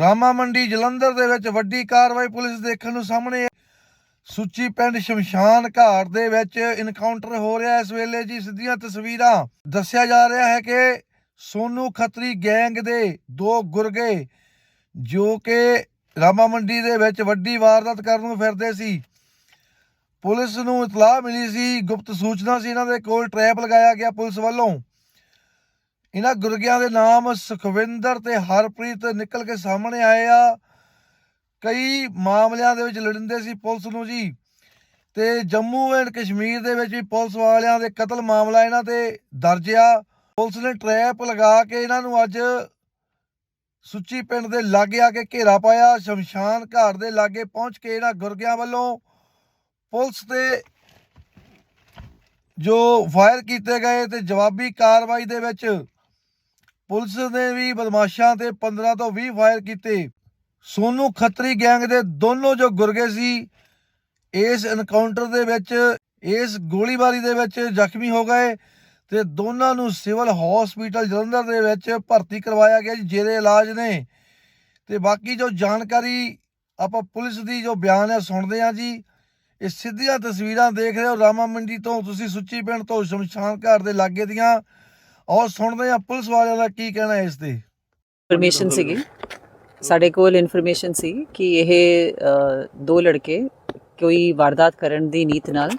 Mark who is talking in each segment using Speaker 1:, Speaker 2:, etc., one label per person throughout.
Speaker 1: ਰਾਮਾ ਮੰਡੀ ਜਲੰਧਰ ਦੇ ਵਿੱਚ ਵੱਡੀ ਕਾਰਵਾਈ ਪੁਲਿਸ ਦੇਖਣ ਨੂੰ ਸਾਹਮਣੇ ਆਈ। ਸੁੱਚੀ ਪਿੰਡ ਸ਼ਮਸ਼ਾਨ ਘਾਟ ਦੇ ਵਿੱਚ ਇਨਕਾਊਂਟਰ ਹੋ ਰਿਹਾ ਇਸ ਵੇਲੇ ਜੀ ਸਿੱਧੀਆਂ ਤਸਵੀਰਾਂ ਦੱਸਿਆ ਜਾ ਰਿਹਾ ਹੈ ਕਿ ਸੋਨੂ ਖੱਤਰੀ ਗੈਂਗ ਦੇ ਦੋ ਗੁਰਗੇ ਜੋ ਕਿ ਰਾਮਾ ਮੰਡੀ ਦੇ ਵਿੱਚ ਵੱਡੀ ਵਾਰਦਾਤ ਕਰਨ ਨੂੰ ਫਿਰਦੇ ਸੀ। ਪੁਲਿਸ ਨੂੰ ਇਤਲਾਹ ਮਿਲੀ ਸੀ, ਗੁਪਤ ਸੂਚਨਾ ਸੀ। ਇਹਨਾਂ ਦੇ ਕੋਲ ਟ੍ਰੈਪ ਲਗਾਇਆ ਗਿਆ ਪੁਲਿਸ ਵੱਲੋਂ। ਇਹਨਾਂ ਗੁਰਗਿਆਂ ਦੇ ਨਾਮ ਸੁਖਵਿੰਦਰ ਤੇ ਹਰਪ੍ਰੀਤ ਨਿਕਲ ਕੇ ਸਾਹਮਣੇ ਆਏ ਆ। ਕਈ ਮਾਮਲਿਆਂ ਦੇ ਵਿੱਚ ਲੜਿੰਦੇ ਸੀ ਪੁਲਿਸ ਨੂੰ ਜੀ। ਤੇ ਜੰਮੂ ਐਂਡ ਕਸ਼ਮੀਰ ਦੇ ਵਿੱਚ ਵੀ ਪੁਲਿਸ ਵਾਲਿਆਂ ਦੇ ਕਤਲ ਮਾਮਲਾ ਇਹਨਾਂ ਤੇ ਦਰਜ ਆ। ਪੁਲਿਸ ਨੇ ਟ੍ਰੈਪ ਲਗਾ ਕੇ ਇਹਨਾਂ ਨੂੰ ਅੱਜ ਸੁੱਚੀ ਪਿੰਡ ਦੇ ਲਾਗੇ ਆ ਕੇ ਘੇਰਾ ਪਾਇਆ। ਸ਼ਮਸ਼ਾਨ ਘਾਟ ਦੇ ਲਾਗੇ ਪਹੁੰਚ ਕੇ ਇਹਨਾਂ ਗੁਰਗਿਆਂ ਵੱਲੋਂ ਪੁਲਿਸ ਤੇ ਜੋ ਫਾਇਰ ਕੀਤੇ ਗਏ ਤੇ ਜਵਾਬੀ ਕਾਰਵਾਈ ਦੇ ਵਿੱਚ ਪੁਲਿਸ ਨੇ ਵੀ ਬਦਮਾਸ਼ਾਂ ਤੇ 15 ਤੋਂ 20 ਫਾਇਰ ਕੀਤੇ। ਸੋਨੂ ਖੱਤਰੀ ਗੈਂਗ ਦੇ ਦੋਨੋਂ ਜੋ ਗੁਰਗੇ ਸੀ, ਇਸ ਐਨਕਾਊਂਟਰ ਦੇ ਵਿੱਚ, ਇਸ ਗੋਲੀਬਾਰੀ ਦੇ ਵਿੱਚ ਜ਼ਖਮੀ ਹੋ ਗਏ ਤੇ ਦੋਨਾਂ ਨੂੰ ਸਿਵਲ ਹਸਪੀਟਲ ਜਲੰਧਰ ਦੇ ਵਿੱਚ ਭਰਤੀ ਕਰਵਾਇਆ ਗਿਆ ਜੀ, ਜੇਰੇ ਇਲਾਜ ਨੇ। ਤੇ ਬਾਕੀ ਜੋ ਜਾਣਕਾਰੀ ਆਪਾਂ ਪੁਲਿਸ ਦੀ ਜੋ ਬਿਆਨ ਹੈ ਸੁਣਦੇ ਹਾਂ ਜੀ। ਇਹ ਸਿੱਧੀਆਂ ਤਸਵੀਰਾਂ ਦੇਖ ਰਹੇ ਹੋ ਰਾਮਾ ਮੰਡੀ ਤੋਂ। ਤੁਸੀਂ ਸੁੱਚੀ ਪਿੰਡ ਤੋਂ ਸ਼ਮਸ਼ਾਨ ਘਾਟ ਦੇ ਲਾਗੇ ਦੀਆਂ ਔਰ ਸੁਣਦੇ ਹਾਂ ਪੁਲਿਸ ਵਾਲਿਆਂ ਦਾ ਕੀ ਕਹਿਣਾ ਹੈ ਇਸ ਤੇ।
Speaker 2: ਇਨਫੋਰਮੇਸ਼ਨ ਸੀਗੀ। ਸਾਡੇ ਕੋਲ ਇਨਫੋਰਮੇਸ਼ਨ ਸੀ ਕਿ ਇਹ ਦੋ ਲੜਕੇ ਕੋਈ ਵਾਰਦਾਤ ਕਰਨ ਦੀ ਨੀਤ ਨਾਲ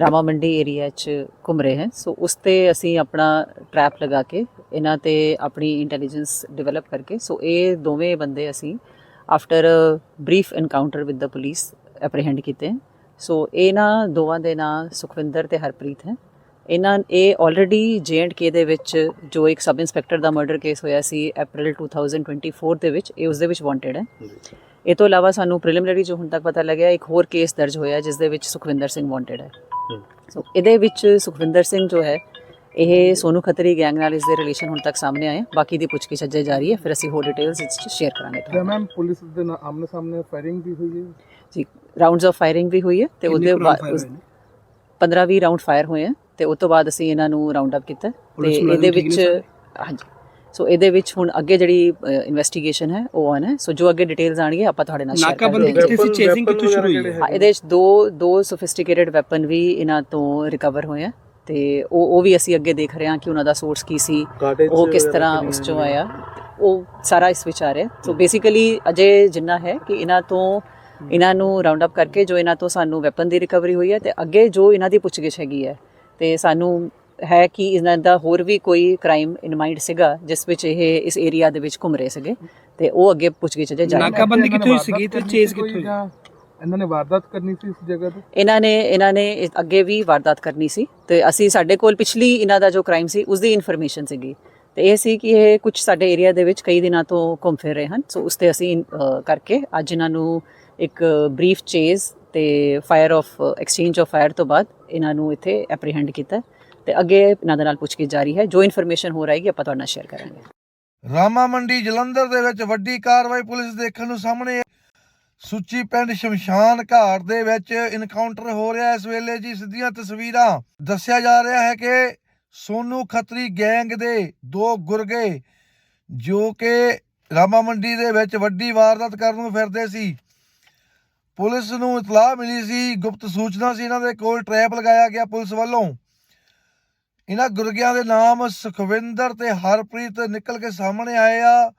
Speaker 2: ਰਾਮਾ ਮੰਡੀ ਏਰੀਆ 'ਚ ਘੁੰਮ ਰਹੇ ਹਨ। ਸੋ ਉਸ ਤੇ ਅਸੀਂ ਆਪਣਾ ਟ੍ਰੈਪ ਲਗਾ ਕੇ ਇਹਨਾਂ ਤੇ ਆਪਣੀ ਇੰਟੈਲੀਜੈਂਸ ਡਿਵੈਲਪ ਕਰਕੇ ਸੋ ਇਹ ਦੋਵੇਂ ਬੰਦੇ ਅਸੀਂ after brief encounter with the police apprehend ਕੀਤੇ। ਸੋ ਇਹਨਾਂ ਦੋਵਾਂ ਦੇ ਨਾਂ ਸੁਖਵਿੰਦਰ ਤੇ ਹਰਪ੍ਰੀਤ ਹੈ ਇਹਨਾਂ ਇਹ ਆਲਰੇਡੀ ਕੇ ਦੇ ਵਿੱਚ ਜੋ ਇੱਕ ਸਬ ਇੰਸਪੈਕਟਰ ਦਾ ਮਰਡਰ ਕੇਸ ਹੋਇਆ ਸੀ April 2024 ਦੇ ਵਿੱਚ ਇਹ ਉਸ ਦੇ ਵਿੱਚ ਵਾਂਟਡ ਹੈ। ਇਹ ਤੋਂ ਇਲਾਵਾ ਸਾਨੂੰ ਪ੍ਰੀਲਿਮਿਨਰੀ ਜੋ ਹੁਣ ਤੱਕ ਪਤਾ ਲੱਗਿਆ ਇੱਕ ਹੋਰ ਕੇਸ ਦਰਜ ਹੋਇਆ ਜਿਸ ਦੇ ਵਿੱਚ ਸੁਖਵਿੰਦਰ ਸਿੰਘ ਵਾਂਟਡ ਹੈ। ਸੋ ਇਹਦੇ ਵਿੱਚ ਸੁਖਵਿੰਦਰ ਸਿੰਘ ਜੋ ਹੈ ਇਹ ਸੋਨੂ ਖੱਤਰੀ ਗੈਂਗ ਨਾਲ ਇਸ ਦੇ ਰਿਲੇਸ਼ਨ ਹੁਣ ਤੱਕ ਸਾਹਮਣੇ ਆਏ ਬਾਕੀ ਦੀ ਪੁੱਛਗਿੱਛ ਅਜੇ ਜਾਰੀ ਹੈ ਫਿਰ ਅਸੀਂ ਹੋਰ ਡਿਟੇਲਸ ਇਸ 'ਚ ਸ਼ੇਅਰ ਕਰਾਂਗੇ ਤੁਹਾਨੂੰ।
Speaker 3: ਮੈਮ ਪੁਲਿਸ ਦੇ ਨਾਲ ਆਮਨੇ ਸਾਹਮਣੇ ਫਾਇਰਿੰਗ ਵੀ ਹੋਈ ਹੈ?
Speaker 2: ਜੀ ਰਾਉਂਡਸ ਆਫ ਫਾਇਰਿੰਗ ਵੀ ਹੋਈ ਹੈ ਤੇ ਉਹਦੇ ਬਾਅਦ 15-20 ਰਾਉਂਡ ਫਾਇਰ ਹੋਏ ਆ। ਤੇ ਉਸ ਤੋਂ ਬਾਅਦ ਅਸੀਂ ਇਹਨਾਂ ਨੂੰ ਰਾਉਂਡ ਅਪ ਕੀਤਾ ਤੇ ਇਹਦੇ ਵਿੱਚ ਹਾਂਜੀ। ਸੋ ਇਹਦੇ ਵਿੱਚ ਹੁਣ ਅੱਗੇ ਜਿਹੜੀ ਇਨਵੈਸਟੀਗੇਸ਼ਨ ਹੈ ਉਹ ਆਨ ਹੈ। ਸੋ ਜੋ ਅੱਗੇ ਡਿਟੇਲਸ ਆਣਗੇ ਆਪਾਂ ਤੁਹਾਡੇ ਨਾਲ ਸ਼ੇਅਰ
Speaker 4: ਨਾਕਾਬੰਦੀ
Speaker 2: ਕਰਾਂਗੇ।
Speaker 4: ਕਿੱਥੇ ਸੀ ਚੇਸਿੰਗ ਕਿੱਥੋਂ ਸ਼ੁਰੂ ਹੋਈ? ਹੈ
Speaker 2: ਹਾਂ, ਇਹਦੇ ਵਿੱਚ ਦੋ ਦੋ ਸੋਫਿਸਟੀਕੇਟਡ ਵੈਪਨ ਵੀ ਇਹਨਾਂ ਤੋਂ ਰਿਕਵਰ ਹੋਏ ਆ। ਤੇ ਉਹ ਉਹ ਵੀ ਅਸੀਂ ਅੱਗੇ ਦੇਖ ਰਹੇ ਹਾਂ ਕਿ ਉਹਨਾਂ ਦਾ ਸੋਰਸ ਕੀ ਸੀ ਉਹ ਕਿਸ ਤਰ੍ਹਾਂ ਉਸ ਚੋਂ ਆਇਆ। ਉਹ ਸਾਰਾ ਇਸ ਵਿੱਚ ਆ ਰਿਹਾ। ਸੋ ਬੇਸਿਕਲੀ ਅਜੇ ਜਿੰਨਾ ਹੈ ਕਿ ਇਹਨਾਂ ਤੋਂ ਇਹਨਾਂ ਨੂੰ ਰਾਉਂਡ ਅਪ ਕਰਕੇ ਜੋ ਇਹਨਾਂ ਤੋਂ ਸਾਨੂੰ ਵੈਪਨ ਦੀ ਰਿਕਵਰੀ ਹੋਈ ਹੈ ਤੇ ਅੱਗੇ ਜੋ ਇਹਨਾਂ ਦੀ ਪੁੱਛਗਿੱਛ ਹੈਗੀ ਹੈ ਤੇ ਸਾਨੂੰ ਹੈ ਕਿ ਇਹਨਾਂ ਦਾ ਹੋਰ ਵੀ ਕੋਈ ਕ੍ਰਾਈਮ ਇਨ ਮਾਈਂਡ ਸੀਗਾ ਜਿਸ ਵਿੱਚ ਇਹ ਇਸ ਏਰੀਆ ਦੇ ਵਿੱਚ ਘੁੰਮ ਰਹੇ ਸੀਗੇ ਤੇ ਉਹ ਅੱਗੇ ਪੁੱਛਗਿੱਛ ਜੇ ਜਾਰੀ
Speaker 4: ਨਾਕਾਬੰਦੀ ਕਿੱਥੋਂ ਹੋਈ ਸੀਗੀ ਤੇ ਚੇਸ ਕਿੱਥੋਂ ਹੋਈ?
Speaker 3: ਇਹਨਾਂ ਨੇ ਵਾਰਦਾਤ ਕਰਨੀ ਸੀ ਇਸ ਜਗ੍ਹਾ ਤੇ?
Speaker 2: ਇਹਨਾਂ ਨੇ ਇਹਨਾਂ ਨੇ ਅੱਗੇ ਵੀ ਵਾਰਦਾਤ ਕਰਨੀ ਸੀ ਤੇ ਅਸੀਂ ਸਾਡੇ ਕੋਲ ਪਿਛਲੀ ਇਹਨਾਂ ਦਾ ਜੋ ਕ੍ਰਾਈਮ ਸੀ ਉਸ ਦੀ ਇਨਫੋਰਮੇਸ਼ਨ ਸੀਗੀ ਤੇ ਇਹ ਸੀ ਕਿ ਇਹ ਕੁਝ ਸਾਡੇ ਏਰੀਆ ਦੇ ਵਿੱਚ ਕਈ ਦਿਨਾਂ ਤੋਂ ਘੁੰਮ ਫਿਰ ਰਹੇ ਹਨ। ਸੋ ਉਸ ਤੇ ਅਸੀਂ ਕਰਕੇ ਅੱਜ ਇਹਨਾਂ ਨੂੰ ਇੱਕ ਬਰੀਫ ਚੇਜ਼ ਤੇ fire of exchange of fire ਤੋਂ ਬਾਅਦ ਇਹਨਾਂ ਨੂੰ ਇੱਥੇ ਐਪਰੀਹੈਂਡ ਕੀਤਾ ਤੇ ਅੱਗੇ ਇਹਨਾਂ ਦੇ ਨਾਲ ਪੁੱਛਗਿੱਛ ਜਾਰੀ ਹੈ। ਜੋ ਇਨਫੋਰਮੇਸ਼ਨ ਹੋ ਰਹੀ ਹੈ, ਆਪਾਂ ਤੁਹਾਡੇ ਨਾਲ ਸ਼ੇਅਰ ਕਰਾਂਗੇ।
Speaker 1: ਰਾਮਾ ਮੰਡੀ ਜਲੰਧਰ ਦੇ ਵਿੱਚ ਵੱਡੀ ਕਾਰਵਾਈ ਪੁਲਿਸ ਦੇਖਣ ਨੂੰ ਸਾਹਮਣੇ ਸੁੱਚੀ ਪਿੰਡ ਸ਼ਮਸ਼ਾਨ ਘਾਟ ਦੇ ਵਿੱਚ ਇਨਕਾਊਂਟਰ ਹੋ ਰਿਹਾ ਇਸ ਵੇਲੇ ਜੀ ਸਿੱਧੀਆਂ ਤਸਵੀਰਾਂ ਦੱਸਿਆ ਜਾ ਰਿਹਾ ਹੈ ਕਿ ਸੋਨੂ ਖੱਤਰੀ ਗੈਂਗ ਦੇ ਦੋ ਗੁਰਗੇ ਜੋ ਕਿ ਰਾਮਾ ਮੰਡੀ ਦੇ ਵਿੱਚ ਵੱਡੀ ਵਾਰਦਾਤ ਕਰਨ ਨੂੰ ਫਿਰਦੇ ਸੀ। ਪੁਲਿਸ ਨੂੰ ਇਤਲਾਹ ਮਿਲੀ ਸੀ, ਗੁਪਤ ਸੂਚਨਾ ਸੀ, ਇਹਨਾਂ ਦੇ ਕੋਲ ਟ੍ਰੈਪ ਲਗਾਇਆ ਗਿਆ ਪੁਲਿਸ ਵੱਲੋਂ। ਇਹਨਾਂ ਗੁਰਗਿਆਂ ਦੇ ਨਾਮ ਸੁਖਵਿੰਦਰ ਤੇ ਹਰਪ੍ਰੀਤ ਨਿਕਲ ਕੇ ਸਾਹਮਣੇ ਆਏ ਆ।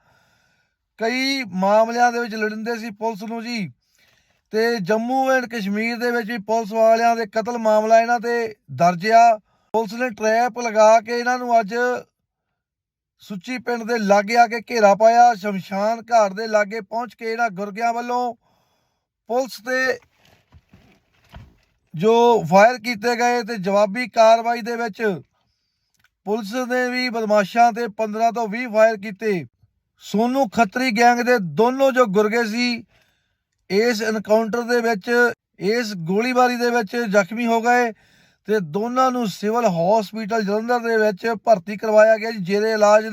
Speaker 1: ਕਈ ਮਾਮਲਿਆਂ ਦੇ ਵਿੱਚ ਲੜਿੰਦੇ ਸੀ ਪੁਲਿਸ ਨੂੰ ਜੀ। ਤੇ ਜੰਮੂ ਐਂਡ ਕਸ਼ਮੀਰ ਦੇ ਵਿੱਚ ਵੀ ਪੁਲਿਸ ਵਾਲਿਆਂ ਦੇ ਕਤਲ ਮਾਮਲਾ ਇਹਨਾਂ ਤੇ ਦਰਜ ਆ। ਪੁਲਿਸ ਨੇ ਟ੍ਰੈਪ ਲਗਾ ਕੇ ਇਹਨਾਂ ਨੂੰ ਅੱਜ ਸੁੱਚੀ ਪਿੰਡ ਦੇ ਲਾਗੇ ਆ ਕੇ ਘੇਰਾ ਪਾਇਆ। ਸ਼ਮਸ਼ਾਨ ਘਾਟ ਦੇ ਲਾਗੇ ਪਹੁੰਚ ਕੇ ਇਹਨਾਂ ਗੁਰਗਿਆਂ ਵੱਲੋਂ ਪੁਲਿਸ ਤੇ ਜੋ ਫਾਇਰ ਕੀਤੇ ਗਏ ਤੇ ਜਵਾਬੀ ਕਾਰਵਾਈ ਦੇ ਵਿੱਚ ਪੁਲਿਸ ਨੇ ਵੀ ਬਦਮਾਸ਼ਾਂ ਤੇ 15 ਤੋਂ 20 ਫਾਇਰ ਕੀਤੇ। ਸੋਨੂ ਖੱਤਰੀ ਗੈਂਗ ਦੇ ਦੋਨੋਂ ਜੋ ਗੁਰਗੇ ਸੀ, ਇਸ ਐਨਕਾਊਂਟਰ ਦੇ ਵਿੱਚ, ਇਸ ਗੋਲੀਬਾਰੀ ਦੇ ਵਿੱਚ ਜ਼ਖਮੀ ਹੋ ਗਏ ਤੇ ਦੋਨਾਂ ਨੂੰ ਸਿਵਲ ਹਸਪੀਟਲ ਜਲੰਧਰ ਦੇ ਵਿੱਚ ਭਰਤੀ ਕਰਵਾਇਆ ਗਿਆ ਜੀ ਜੇਰੇ ਇਲਾਜ